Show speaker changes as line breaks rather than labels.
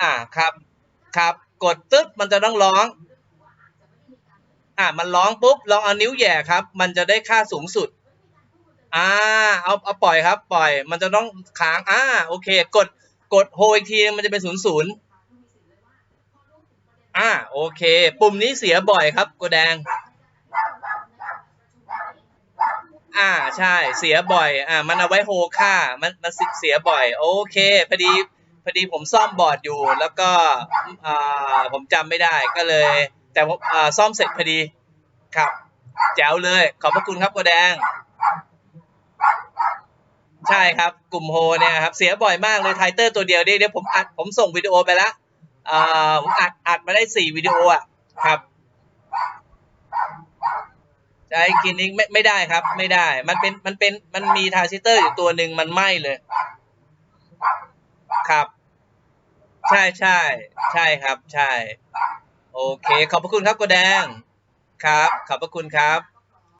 อ่าครับ ครับ กดตึ๊บมันจะต้องร้อง อ่ามันร้องปุ๊บลองเอานิ้วแย่ครับ มันจะได้ค่าสูงสุด อ่า เอาเอาปล่อยครับ ปล่อย มันจะต้องค้างอ่าโอเค กดกดโฮอีกทีมันจะเป็นศูนย์ศูนย์อ่าโอเค ปุ่มนี้เสียบ่อยครับโกแดง อ่าใช่เสียบ่อย อ่า มันเอาไว้โฮค่ามันมันเสียบ่อย โอเคพอดี อดีผมซ่อมบอร์ดอยู่แล้วก็ผมจำไม่ได้ก็เลย แต่ผมซ่อมเสร็จพอดีครับแจ๋วเลย ขอบพระคุณครับโกแดง ใช่ครับ กลุ่มโฮเนี่ยครับ เสียบ่อยมากเลยไทเตอร์ตัวเดียวเดี๋ยวเดี๋ยวผมอัดผมส่งวิดีโอไปแล้วอ่าผมอัดอัดมาได้สี่วิดีโออะครับใช้กินนี้ไม่ไม่ได้ครับ ไม่ได้ มันเป็นมันเป็นมันมีทาซิเตอร์อยู่ตัวหนึ่งมันไหม้เลย ครับ ใช่ใช่ใช่ครับ ใช่ โอเค ขอบพระคุณครับกระแดงครับ ขอบพระคุณครับ